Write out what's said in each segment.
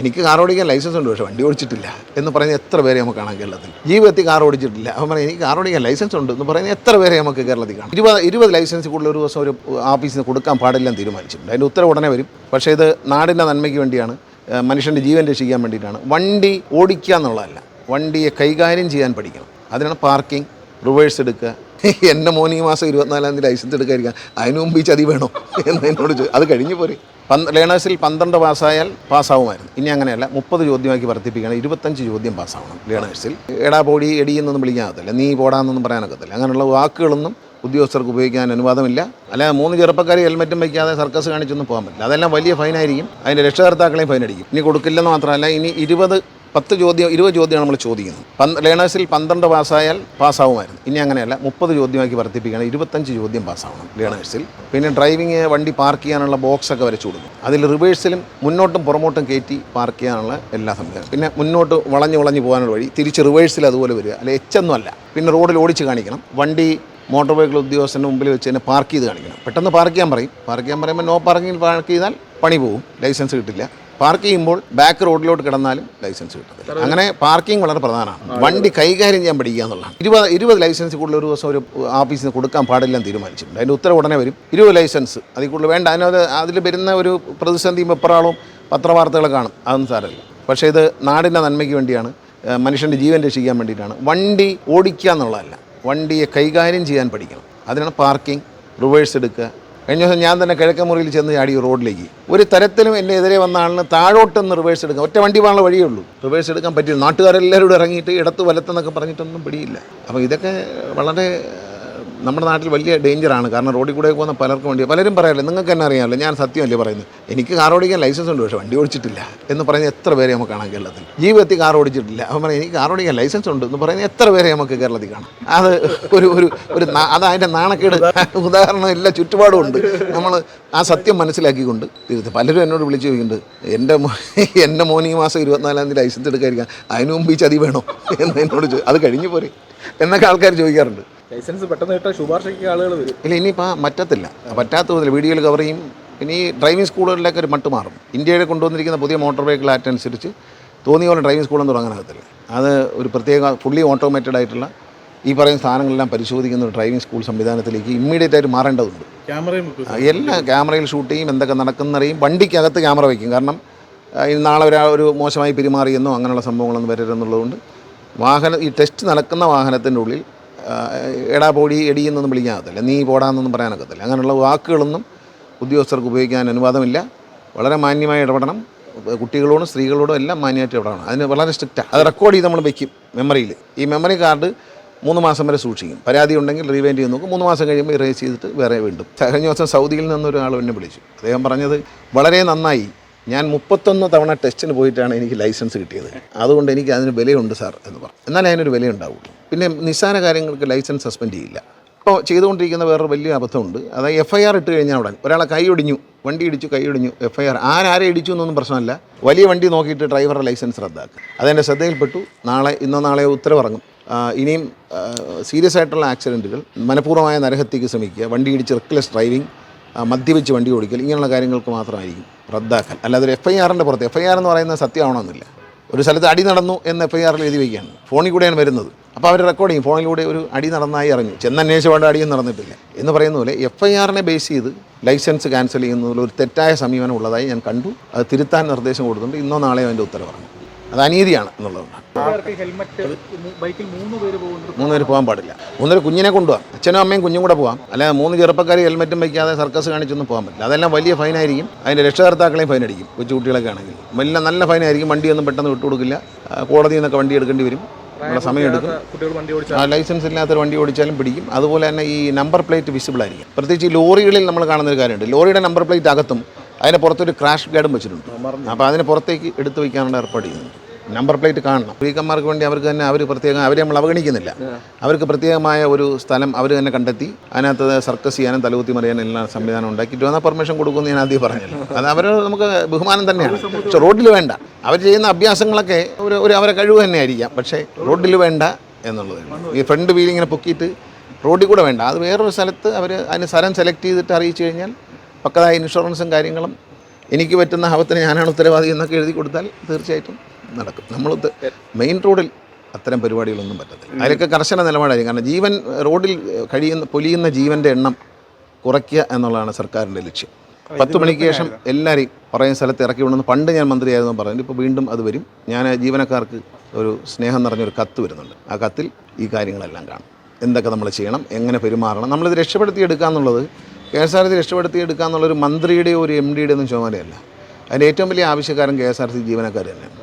എനിക്ക് കാർ ഓടിക്കാൻ ലൈസൻസ് ഉണ്ട് പക്ഷേ വണ്ടി ഓടിച്ചിട്ടില്ല എന്ന് പറയുന്ന എത്ര പേരെ നമുക്ക് കാണാം കേരളത്തിൽ? ജീവിതത്തിൽ കാർ ഓടിച്ചിട്ടില്ല. അവൻ പറയും എനിക്ക് കാർ ഓടിക്കാൻ ലൈസൻസ് ഉണ്ട് എന്ന് പറയുന്ന എത്ര പേരെ നമുക്ക് കേരളത്തിൽ കാണാം? ഇരുപത് ഇരുപത് ലൈസൻസ് കൂടുതൽ ഒരു ദിവസം ഒരു ഓഫീസിൽ നിന്ന് കൊടുക്കാൻ പാടില്ലെന്ന് തീരുമാനിച്ചിട്ടുണ്ട്. അതിന്റെ ഉത്തരവ് ഉടനെ വരും. പക്ഷേ ഇത് നാടിന്റെ നന്മയ്ക്ക് വേണ്ടിയാണ് മനുഷ്യന്റെ ജീവൻ രക്ഷിക്കാൻ വേണ്ടിയിട്ടാണ്. വണ്ടി ഓടിക്കുക എന്നുള്ളതല്ല വണ്ടിയെ കൈകാര്യം ചെയ്യാൻ പഠിക്കണം. അതിനാണ് പാർക്കിംഗ് റിവേഴ്സ് എടുക്കുക. എന്റെ ഈ മാസം ഇരുപത്തിനാലാം തീയതി ലൈസൻസ് എടുക്കാതിരിക്കുക അതിനു മുമ്പ് ഈ ചതി വേണോ? എന്ന് എന്നോട് അത് കഴിഞ്ഞു പോരെ. പന്ത് ലേണേഴ്സിൽ പന്ത്രണ്ട് പാസ്സായാൽ പാസ്സാവുമായിരുന്നു. ഇനി അങ്ങനെയല്ല മുപ്പത് ചോദ്യമാക്കി വർദ്ധിപ്പിക്കണം ഇരുപത്തഞ്ച് ചോദ്യം പാസ്സാവണം ലേണേഴ്സിൽ എടാ പോടി എടിയെന്നൊന്നും വിളിക്കാനാകത്തില്ല നീ പോടാന്നൊന്നും പറയാനൊക്കത്തില്ല. അങ്ങനെയുള്ള വാക്കുകളൊന്നും ഉദ്യോഗസ്ഥർക്ക് ഉപയോഗിക്കാൻ അനുവാദമില്ല. അല്ല മൂന്ന് ചെറുപ്പക്കാർ ഹെൽമെറ്റും വയ്ക്കാതെ സർക്കസ് കാണിച്ചൊന്നും പോകാൻ പറ്റില്ല. അതെല്ലാം വലിയ ഫൈനായിരിക്കും അതിന്റെ രക്ഷകർത്താക്കളെയും ഫൈൻ അടിക്കും. ഇനി കൊടുക്കില്ലെന്ന് മാത്രമല്ല ഇനി ഇരുപത് പത്ത് ചോദ്യം ഇരുപത് ചോദ്യമാണ് നമ്മൾ ചോദിക്കുന്നത്. പന്ത് ലേണേഴ്സിൽ പന്ത്രണ്ട് പാസ്സായാൽ പാസ്സാവുമായിരുന്നു. ഇനി അങ്ങനെയല്ല മുപ്പത് ചോദ്യമാക്കി വർദ്ധിപ്പിക്കണം ഇരുപത്തഞ്ച് ചോദ്യം പാസ്സാവണം ലേണേഴ്സിൽ. പിന്നെ ഡ്രൈവിങ് വണ്ടി പാർക്ക് ചെയ്യാനുള്ള ബോക്സ് ഒക്കെ വരച്ചു കൊടുക്കും. അതിൽ റിവേഴ്സിലും മുന്നോട്ടും പുറമോട്ടും കയറ്റി പാർക്ക് ചെയ്യാനുള്ള എല്ലാ സംവിധാനം പിന്നെ മുന്നോട്ട് വളഞ്ഞ് വളഞ്ഞ് പോകാനുള്ള വഴി തിരിച്ച് റിവേഴ്സിൽ അതുപോലെ വരിക. അല്ലെ എച്ചൊന്നും അല്ല. പിന്നെ റോഡിൽ ഓടിച്ച് കാണിക്കണം. വണ്ടി മോട്ടോർ വെഹിക്കിൾ ഉദ്യോഗസ്ഥന്റെ മുമ്പിൽ വെച്ച് തന്നെ പാർക്ക് ചെയ്ത് കാണിക്കണം. പെട്ടെന്ന് പാർക്ക് ചെയ്യാൻ പറയും. പാർക്ക് ചെയ്യാൻ പറയുമ്പോൾ നോ പാർക്കിങ്ങിൽ പാർക്ക് ചെയ്താൽ പണി പോകും ലൈസൻസ് കിട്ടില്ല. പാർക്ക് ചെയ്യുമ്പോൾ ബാക്ക് റോഡിലോട്ട് കിടന്നാലും ലൈസൻസ് കിട്ടത്തില്ല. അങ്ങനെ പാർക്കിംഗ് വളരെ പ്രധാനമാണ്. വണ്ടി കൈകാര്യം ചെയ്യാൻ പഠിക്കുക എന്നുള്ളതാണ്. ഇരുപത് ഇരുപത് ലൈസൻസ് കൂടുതൽ ഒരു ദിവസം ഒരു ഓഫീസിൽ നിന്ന് കൊടുക്കാൻ പാടില്ലെന്ന് തീരുമാനിച്ചിട്ടുണ്ട്. അതിന്റെ ഉത്തരവ് ഉടനെ വരും. ഇരുപത് ലൈസൻസ് അതിൽ കൂടുതൽ വേണ്ട. അതിനത് അതിൽ വരുന്ന ഒരു പ്രതിസന്ധി വെപ്രാളവും പത്രവാർത്തകൾ കാണും. അതൊന്നും സാരമില്ല. പക്ഷേ ഇത് നാടിന്റെ നന്മയ്ക്ക് വേണ്ടിയാണ് മനുഷ്യന്റെ ജീവൻ രക്ഷിക്കാൻ വേണ്ടിയിട്ടാണ്. വണ്ടി ഓടിക്കുക എന്നുള്ളതല്ല. വണ്ടിയെ കൈകാര്യം ചെയ്യാൻ പഠിക്കണം. അതിനാണ് പാർക്കിംഗ് റിവേഴ്സ് എടുക്കുക കഴിഞ്ഞ ദിവസം ഞാൻ തന്നെ കിഴക്കൻ മുറിയിൽ ചെന്ന് ചാടി റോഡിലേക്ക്. ഒരു തരത്തിലും എന്റെ എതിരെ വന്ന ആളിന് താഴോട്ടൊന്ന് റിവേഴ്സ് എടുക്കാം ഒറ്റ വണ്ടി പോകാനുള്ള വഴിയേ ഉള്ളൂ. റിവേഴ്സ് എടുക്കാൻ പറ്റില്ല നാട്ടുകാരെല്ലാവരും ഇറങ്ങിയിട്ട് ഇടത്ത് വലത്തെന്നൊക്കെ പറഞ്ഞിട്ടൊന്നും പിടിയില്ല. അപ്പോൾ ഇതൊക്കെ വളരെ നമ്മുടെ നാട്ടിൽ വലിയ ഡേഞ്ചറാണ്. കാരണം റോഡിൽ കൂടെ പോകുന്ന പലർക്കും വേണ്ടി പലരും പറയാറില്ല നിങ്ങൾക്ക് തന്നെ അറിയാമല്ലോ ഞാൻ സത്യമല്ലേ പറയുന്നത്? എനിക്ക് കാർ ഓടിക്കാൻ ലൈസൻസ് ഉണ്ട് പക്ഷേ വണ്ടി ഓടിച്ചിട്ടില്ല എന്ന് പറയുന്ന എത്ര പേരെ നമുക്ക് കാണാം കേരളത്തിൽ. ജീവിതത്തിൽ കാർ ഓടിച്ചിട്ടില്ല. അവൻ പറയും എനിക്ക് കാർ ഓടിക്കാൻ ലൈസൻസ് ഉണ്ട് എന്ന് പറയുന്ന എത്ര പേരെ നമുക്ക് കേരളത്തിൽ കാണാം. അത് ഒരു ഒരു ഒരു അത് അതിന്റെ നാണക്കേട്. ഉദാഹരണം എല്ലാ ചുറ്റുപാടും ഉണ്ട്. നമ്മൾ ആ സത്യം മനസ്സിലാക്കിക്കൊണ്ട് തിരുത്ത് പലരും എന്നോട് വിളിച്ചു ചോദിക്കുന്നുണ്ട് എന്റെ എന്റെ ഈ മാസം ഇരുപത്തിനാലാം തീയതി ലൈസൻസ് എടുക്കാതിരിക്കാം അതിന് മുമ്പ് ഈ ചതി വേണോ? എന്ന് എന്നോട് അത് കഴിഞ്ഞു പോരെ എന്നൊക്കെ ആൾക്കാർ ചോദിക്കാറുണ്ട്. ലൈസൻസ് പെട്ടെന്ന് കിട്ടാൻ ശുപാർശയ്ക്ക് ആളുകൾ വരും. ഇല്ല ഇനിയിപ്പോൾ പറ്റത്തില്ല. പറ്റാത്ത വിധത്തിൽ വീഡിയോയിൽ കവർ ചെയ്യും. പിന്നെ ഈ ഡ്രൈവിംഗ് സ്കൂളുകളിലേക്ക് ഒരു മട്ട് മാറും. ഇന്ത്യയിൽ കൊണ്ടുവന്നിരിക്കുന്ന പുതിയ മോട്ടോർ വെഹിക്കിൾ ആക്ട് അനുസരിച്ച് തോന്നിയ പോലെ ഡ്രൈവിംഗ് സ്കൂളൊന്നും തുടങ്ങാനാകത്തില്ല അത് ഒരു പ്രത്യേക ഫുള്ളി ഓട്ടോമേറ്റഡ് ആയിട്ടുള്ള ഈ പറയുന്ന സാധനങ്ങളെല്ലാം പരിശോധിക്കുന്ന ഒരു ഡ്രൈവിംഗ് സ്കൂൾ സംവിധാനത്തിലേക്ക് ഇമ്മീഡിയറ്റ് ആയിട്ട് മാറേണ്ടതുണ്ട്. ക്യാമറയും എല്ലാം ക്യാമറയിൽ ഷൂട്ട് ചെയ്യും എന്തൊക്കെ നടക്കുന്നറിയും വണ്ടിക്കകത്ത് ക്യാമറ വയ്ക്കും കാരണം നാളെ ഒരാൾ ഒരു മോശമായി പെരുമാറിയെന്നോ അങ്ങനെയുള്ള സംഭവങ്ങളൊന്നും വരരുതെന്നുള്ളതുകൊണ്ട് വാഹനം ഈ ടെസ്റ്റ് നടക്കുന്ന വാഹനത്തിന്റെ ഉള്ളിൽ എടാ പോടി എടിയെന്നൊന്നും വിളിക്കാനത്തില്ല നീ പോടാന്നൊന്നും പറയാനൊക്കത്തില്ല. അങ്ങനെയുള്ള വാക്കുകളൊന്നും ഉദ്യോഗസ്ഥർക്ക് ഉപയോഗിക്കാൻ അനുവാദമില്ല. വളരെ മാന്യമായി ഇടപെടണം. കുട്ടികളോടും സ്ത്രീകളോടും എല്ലാം മാന്യമായിട്ട് ഇടപെടണം. അതിന് വളരെ സ്ട്രിക്റ്റാണ് അത് റെക്കോർഡ് ചെയ്ത് നമ്മൾ വെക്കും മെമ്മറിയിൽ ഈ മെമ്മറി കാർഡ് മൂന്ന് മാസം വരെ സൂക്ഷിക്കും. പരാതി ഉണ്ടെങ്കിൽ റീവൈൻഡ് ചെയ്ത് നോക്കും. മൂന്ന് മാസം കഴിയുമ്പോൾ ഇറേസ് ചെയ്തിട്ട് വേറെ വീണ്ടും. കഴിഞ്ഞ ദിവസം സൗദിയിൽ നിന്നൊരാൾ എന്നെ വിളിച്ചു. അദ്ദേഹം പറഞ്ഞത് വളരെ നന്നായി. ഞാൻ മുപ്പത്തൊന്ന് തവണ ടെസ്റ്റിന് പോയിട്ടാണ് എനിക്ക് ലൈസൻസ് കിട്ടിയത്. അതുകൊണ്ട് എനിക്ക് അതിന് വിലയുണ്ട് സാർ എന്ന് പറഞ്ഞു. എന്നാലേ അതിനൊരു വിലയുണ്ടാവുള്ളൂ. പിന്നെ നിസ്സാര കാര്യങ്ങൾക്ക് ലൈസൻസ് സസ്പെൻഡ് ചെയ്യില്ല. ഇപ്പോൾ ചെയ്തുകൊണ്ടിരിക്കുന്ന വേറൊരു വലിയ അബദ്ധമുണ്ട്. അതായത് എഫ് ഐ ആർ ഇട്ട് കഴിഞ്ഞാൽ ഉടൻ ഒരാളെ കൈ ഒടിഞ്ഞു വണ്ടി ഇടിച്ചു കൈ ഒടിഞ്ഞു എഫ് ഐ ആർ ആരാരെ ഇടിച്ചു എന്നൊന്നും പ്രശ്നമല്ല. വലിയ വണ്ടി നോക്കിയിട്ട് ഡ്രൈവറുടെ ലൈസൻസ് റദ്ദാക്കുക. അതെന്റെ ശ്രദ്ധയിൽപ്പെട്ടു. നാളെ ഇന്നോ നാളെ ഉത്തരവിറങ്ങും. ഇനിയും സീരിയസ് ആയിട്ടുള്ള ആക്സിഡന്റുകൾ മനഃപൂർവമായ നരഹത്യക്ക് ശ്രമിക്കുക വണ്ടി ഇടിച്ച് റെക്ലെസ് ഡ്രൈവിംഗ് മദ്യപിച്ച് വണ്ടി ഓടിക്കൽ ഇങ്ങനെയുള്ള കാര്യങ്ങൾക്ക് മാത്രമായിരിക്കും റദ്ദാക്കൽ. അല്ലാതെ ഒരു എഫ് ഐ ആറിന്റെ പുറത്ത് എഫ് ഐ ആർ എന്ന് പറയുന്നത് സത്യമാവണമെന്നില്ല ഒരു സ്ഥലത്ത് അടി നടന്നു എന്ന് എഫ് ഐ ആറിൽ എഴുതി വയ്ക്കുകയാണ് ഫോണിൽ കൂടെയാണ് വരുന്നത്. അപ്പോൾ അവർ റെക്കോർഡ് ചെയ്യും. ഫോണിലൂടെ ഒരു അടി നടന്നായി അറിഞ്ഞു ചെന്നന്വേഷിച്ച അടിയും നടന്നിട്ടില്ല. എന്ന് പറയുന്ന പോലെ എഫ് ഐ ആറിനെ ബേസ് ചെയ്ത് ലൈസൻസ് ക്യാൻസൽ ചെയ്യുന്നതിൽ ഒരു തെറ്റായ സമീപനം ഉള്ളതായി ഞാൻ കണ്ടു. അത് തിരുത്താൻ നിർദ്ദേശം കൊടുത്തിട്ടുണ്ട്. ഇന്നോ നാളെയോ അതിന്റെ ഉത്തരവ് പറഞ്ഞു. അത് അനീതിയാണ് എന്നുള്ളതുകൊണ്ട് ഹെൽമെറ്റ് ബൈക്കിൽ മൂന്ന് പേര് പോകുന്നത് മൂന്ന് പേര് പോകാൻ പാടില്ല. മൂന്നര കുഞ്ഞിനെ കൊണ്ടുപോകാം. അച്ഛനും അമ്മയും കുഞ്ഞും കൂടെ പോകാം. അല്ല മൂന്ന് ചെറുപ്പക്കാർ ഹെൽമെറ്റും വയ്ക്കാതെ സർക്കസ് കാണിച്ചൊന്നും പോകാൻ പറ്റില്ല. അതെല്ലാം വലിയ ഫൈനായിരിക്കും അതിന്റെ രക്ഷകർത്താക്കളെയും ഫൈൻ അടിക്കും. കൊച്ചു കുട്ടികളൊക്കെ ആണെങ്കിൽ. വലിയ നല്ല ഫൈനായിരിക്കും വണ്ടിയൊന്നും പെട്ടെന്ന് വിട്ടുകൊടുക്കില്ല. കോടതിയിൽ നിന്നൊക്കെ വണ്ടി എടുക്കേണ്ടി വരും. നമ്മുടെ സമയം എടുക്കും. കുട്ടികൾ വണ്ടി ഓടിച്ചാൽ ആ ലൈസൻസ് ഇല്ലാത്തൊരു വണ്ടി ഓടിച്ചാലും പിടിക്കും. അതുപോലെ തന്നെ ഈ നമ്പർ പ്ലേറ്റ് വിസിബിൾ ആയിരിക്കും പ്രത്യേകിച്ച് ഈ ലോറികളിൽ നമ്മൾ കാണുന്ന ഒരു കാര്യമുണ്ട്. ലോറിയുടെ നമ്പർ പ്ലേറ്റ് അകത്തും അതിന് പുറത്തൊരു ക്രാഷ് ഗാർഡും വെച്ചിട്ടുണ്ട്. അപ്പോൾ അതിന് പുറത്തേക്ക് എടുത്തു വയ്ക്കാനുള്ള ഏർപ്പാട് ചെയ്യുന്നുണ്ട് നമ്പർ പ്ലേറ്റ് കാണണം. സ്ത്രീകന്മാർക്ക് വേണ്ടി അവർക്ക് തന്നെ അവർ പ്രത്യേകം അവരെ നമ്മൾ അവഗണിക്കുന്നില്ല. അവർക്ക് പ്രത്യേകമായ ഒരു സ്ഥലം അവർ തന്നെ കണ്ടെത്തി അതിനകത്ത് സർക്കസ് ചെയ്യാനും തലകുത്തി മറിയാനും എല്ലാം സംവിധാനം ഉണ്ടാക്കിയിട്ട് വന്നാൽ പെർമിഷൻ കൊടുക്കുമെന്ന് ഞാൻ ആദ്യം പറഞ്ഞല്ലോ. അത് അവർ നമുക്ക് ബഹുമാനം തന്നെയാണ്. പക്ഷെ റോഡിൽ വേണ്ട. അവർ ചെയ്യുന്ന അഭ്യാസങ്ങളൊക്കെ ഒരു ഒരു അവരെ കഴിവ് തന്നെയായിരിക്കാം പക്ഷേ റോഡിൽ വേണ്ട എന്നുള്ളത് ഈ ഫ്രണ്ട് വീൽ ഇങ്ങനെ പൊക്കിയിട്ട് റോഡിൽ കൂടെ വേണ്ട. അത് വേറൊരു സ്ഥലത്ത് അവർ അതിന് സ്ഥലം സെലക്ട് ചെയ്തിട്ട് അറിയിച്ചു കഴിഞ്ഞാൽ പക്കതായ ഇൻഷുറൻസും കാര്യങ്ങളും എനിക്ക് പറ്റുന്ന ഹവത്തിന് ഞാനാണ് ഉത്തരവാദി എന്നൊക്കെ എഴുതി കൊടുത്താൽ തീർച്ചയായിട്ടും നടക്കും. നമ്മൾ മെയിൻ റോഡിൽ അത്തരം പരിപാടികളൊന്നും പറ്റത്തില്ല. അതിലൊക്കെ കർശന നിലപാടായിരിക്കും. കാരണം ജീവൻ റോഡിൽ കഴിയുന്ന പൊലിയുന്ന ജീവന്റെ എണ്ണം കുറയ്ക്കുക എന്നുള്ളതാണ് സർക്കാരിന്റെ ലക്ഷ്യം. പത്ത് മണിക്ക് ശേഷം എല്ലാവരെയും പറയുന്ന സ്ഥലത്ത് ഇറക്കി വിടണമെന്ന് പണ്ട് ഞാൻ മന്ത്രിയായിരുന്നു പറഞ്ഞു ഇപ്പോൾ വീണ്ടും അത് വരും. ഞാൻ ജീവനക്കാർക്ക് ഒരു സ്നേഹം നിറഞ്ഞൊരു കത്ത് വരുന്നുണ്ട്. ആ കത്തിൽ ഈ കാര്യങ്ങളെല്ലാം കാണും. എന്തൊക്കെ നമ്മൾ ചെയ്യണം എങ്ങനെ പെരുമാറണം നമ്മളിത് രക്ഷപ്പെടുത്തിയെടുക്കുക എന്നുള്ളത് കെ എസ് ആർ ടി രക്ഷപ്പെടുത്തിയെടുക്കുക എന്നുള്ളൊരു മന്ത്രിയുടെയോ ഒരു എം ഡിയുടെയൊന്നും ചുമതലയല്ല. അതിന്റെ ഏറ്റവും വലിയ ആവശ്യക്കാരൻ കെ എസ് ആർ ടി ജീവനക്കാർ തന്നെയാണ്.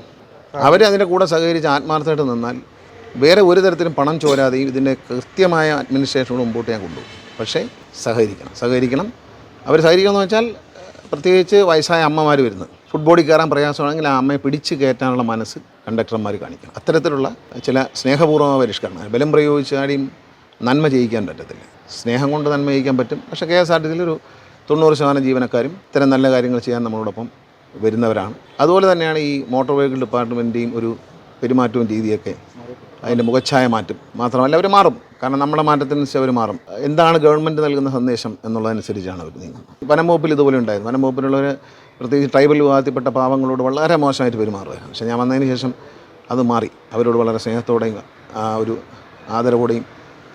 അവർ അതിന്റെ കൂടെ സഹകരിച്ച് ആത്മാർത്ഥമായിട്ട് നിന്നാൽ വേറെ ഒരു തരത്തിലും പണം ചോരാതെയും ഇതിന്റെ കൃത്യമായ അഡ്മിനിസ്ട്രേഷനോട് മുമ്പോട്ട് ഞാൻ കൊണ്ടുപോകും. പക്ഷേ സഹകരിക്കണം. സഹകരിക്കണം. അവർ സഹകരിക്കണം എന്ന് വെച്ചാൽ പ്രത്യേകിച്ച് വയസ്സായ അമ്മമാർ വരുന്നത്. ഫുട്ബോളിൽ കയറാൻ പ്രയാസമാണെങ്കിൽ ആ അമ്മയെ പിടിച്ച് കയറ്റാനുള്ള മനസ്സ് കണ്ടക്ടർമാർ കാണിക്കണം. അത്തരത്തിലുള്ള ചില സ്നേഹപൂർവമായ പരിഷ്കരണം. ബലം പ്രയോഗിച്ചാടിയും നന്മ ചെയ്യിക്കാൻ പറ്റത്തില്ല. സ്നേഹം കൊണ്ട് നന്മ ചെയ്യിക്കാൻ പറ്റും. പക്ഷേ കെ എസ് ആർ ടി സിയിൽ ഒരു തൊണ്ണൂറ് ശതമാനം ജീവനക്കാരും ഇത്തരം നല്ല കാര്യങ്ങൾ ചെയ്യാൻ നമ്മളോടൊപ്പം വരുന്നവരാണ്. അതുപോലെ തന്നെയാണ് ഈ മോട്ടോർ വെഹിക്കിൾ ഡിപ്പാർട്ട്മെന്റിന്റെയും ഒരു പെരുമാറ്റവും രീതിയൊക്കെ അതിന്റെ മുഖച്ഛായ മാറ്റും. മാത്രമല്ല അവർ മാറും. കാരണം നമ്മുടെ മാറ്റത്തിനനുസരിച്ച് അവർ മാറും. എന്താണ് ഗവൺമെന്റ് നൽകുന്ന സന്ദേശം എന്നുള്ളതനുസരിച്ചാണ് അവർ നീങ്ങുന്നത്. വനംവകുപ്പിൽ ഇതുപോലെ ഉണ്ടായിരുന്നു. വനംവകുപ്പിലുള്ളവർ പ്രത്യേകിച്ച് ട്രൈബൽ വിഭാഗത്തിൽപ്പെട്ട പാവങ്ങളോട് വളരെ മോശമായിട്ട് പെരുമാറുകയാണ്. പക്ഷേ ഞാൻ വന്നതിന് ശേഷം അത് മാറി. അവരോട് വളരെ സ്നേഹത്തോടെയും ആ ഒരു ആദരവോടെയും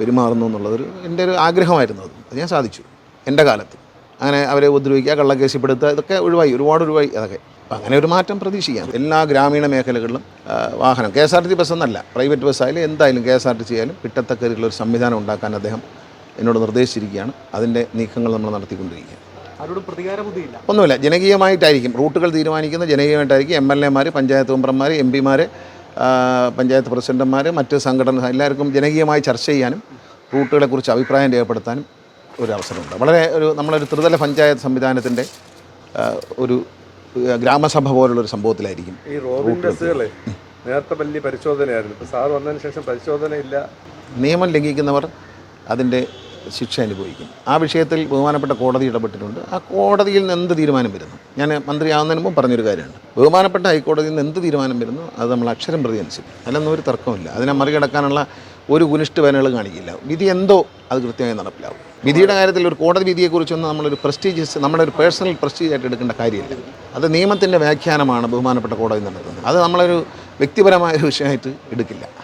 പെരുമാറുന്നു എന്നുള്ളതൊരു എന്റെ ഒരു ആഗ്രഹമായിരുന്നു അത്. അത് ഞാൻ സാധിച്ചു. എന്റെ കാലത്ത്. അങ്ങനെ അവരെ ഉപദ്രവിക്കുക കള്ളക്കേസിപ്പെടുത്തുക ഇതൊക്കെ ഒഴിവായി ഒരുപാട് ഒഴിവായി അതൊക്കെ. അപ്പം അങ്ങനെ ഒരു മാറ്റം പ്രതീക്ഷിക്കാം. എല്ലാ ഗ്രാമീണ മേഖലകളിലും വാഹനം K S R T bus എന്നല്ല പ്രൈവറ്റ് ബസ്സായാലും എന്തായാലും K S R T C ആയാലും കിട്ടത്തക്കരിലുള്ള ഒരു സംവിധാനം ഉണ്ടാക്കാൻ അദ്ദേഹം എന്നോട് നിർദ്ദേശിച്ചിരിക്കുകയാണ്. അതിന്റെ നീക്കങ്ങൾ നമ്മൾ നടത്തിക്കൊണ്ടിരിക്കുക ഒന്നുമില്ല ജനകീയമായിട്ടായിരിക്കും. റൂട്ടുകൾ തീരുമാനിക്കുന്ന ജനകീയമായിട്ടായിരിക്കും. എം എൽ എമാർ പഞ്ചായത്ത് മെമ്പർമാർ എം പിമാർ പഞ്ചായത്ത് പ്രസിഡന്റുമാർ മറ്റ് സംഘടന എല്ലാവർക്കും ജനകീയമായി ചർച്ച ചെയ്യാനും റൂട്ടുകളെക്കുറിച്ച് അഭിപ്രായം രേഖപ്പെടുത്താനും ഒരു അവസരമുണ്ട് വളരെ ഒരു നമ്മളൊരു ത്രിതല പഞ്ചായത്ത് സംവിധാനത്തിന്റെ ഒരു ഗ്രാമസഭ പോലുള്ളൊരു സംഭവത്തിലായിരിക്കും ഈ ബസ്സുകളെ നേരത്തെ വലിയ പരിശോധനയായിരുന്നു. ഇപ്പോൾ സാർ വന്നതിന് ശേഷം പരിശോധന ഇല്ല നിയമം ലംഘിക്കുന്നവർ അതിന്റെ ശിക്ഷ അനുഭവിക്കും. ആ വിഷയത്തിൽ ബഹുമാനപ്പെട്ട കോടതി ഇടപെട്ടിട്ടുണ്ട്. ആ കോടതിയിൽ നിന്ന് എന്ത് തീരുമാനം വരുന്നു? ഞാൻ മന്ത്രിയാവുന്നതിന് മുമ്പ് പറഞ്ഞൊരു കാര്യമുണ്ട്. ബഹുമാനപ്പെട്ട ഹൈക്കോടതിയിൽ നിന്ന് എന്ത് തീരുമാനം വരുന്നു? അത് നമ്മൾ അക്ഷരം പ്രതി അനുസരിക്കും. അതിലൊന്നും ഒരു തർക്കമില്ല അതിനെ മറികടക്കാനുള്ള ഒരു കുനിഷ്ഠ വേനകൾ കാണിക്കില്ല. വിധി എന്തോ അത് കൃത്യമായി നടപ്പിലാവും. വിധിയുടെ കാര്യത്തിൽ ഒരു കോടതി വിധിയെക്കുറിച്ചൊന്നും നമ്മളൊരു പ്രസ്റ്റീജിയസ് നമ്മുടെ ഒരു പേഴ്സണൽ പ്രസ്റ്റീജ് ആയിട്ട് എടുക്കേണ്ട കാര്യമില്ല. അത് നിയമത്തിന്റെ വ്യാഖ്യാനമാണ് ബഹുമാനപ്പെട്ട കോടതി നടത്തുന്നത്. അത് നമ്മളൊരു വ്യക്തിപരമായ ഒരു വിഷയമായിട്ട് എടുക്കില്ല.